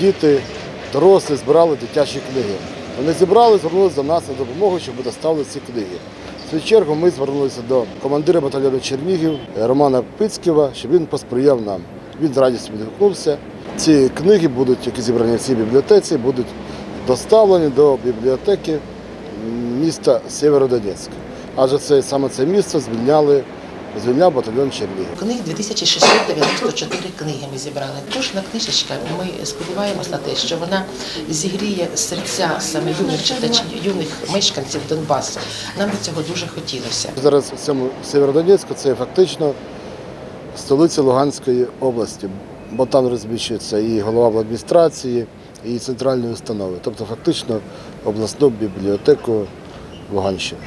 діти, дорослі збирали дитячі книги. Вони зібрали, звернулися до нас на допомогу, щоб доставили ці книги. В свою чергу ми звернулися до командира батальйону Чернігів Романа Пицьківа, щоб він посприяв нам. Він з радістю відгукнувся. Ці книги будуть, які зібрані в цій бібліотеці, будуть доставлені до бібліотеки міста Сєвєродонецьк. Адже це саме це місце звільняли, звільняв батальйон Чернігів. Книг 2694 книги ми зібрали. Кожна книжечка, ми сподіваємося на те, що вона зігріє серця саме юних читачів, юних мешканців Донбасу. Нам би цього дуже хотілося. Зараз в цьому Сєвєродонецьку це фактично столиця Луганської області, бо там розміщується і голова адміністрації, і центральні установи, тобто фактично обласну бібліотеку Луганщини.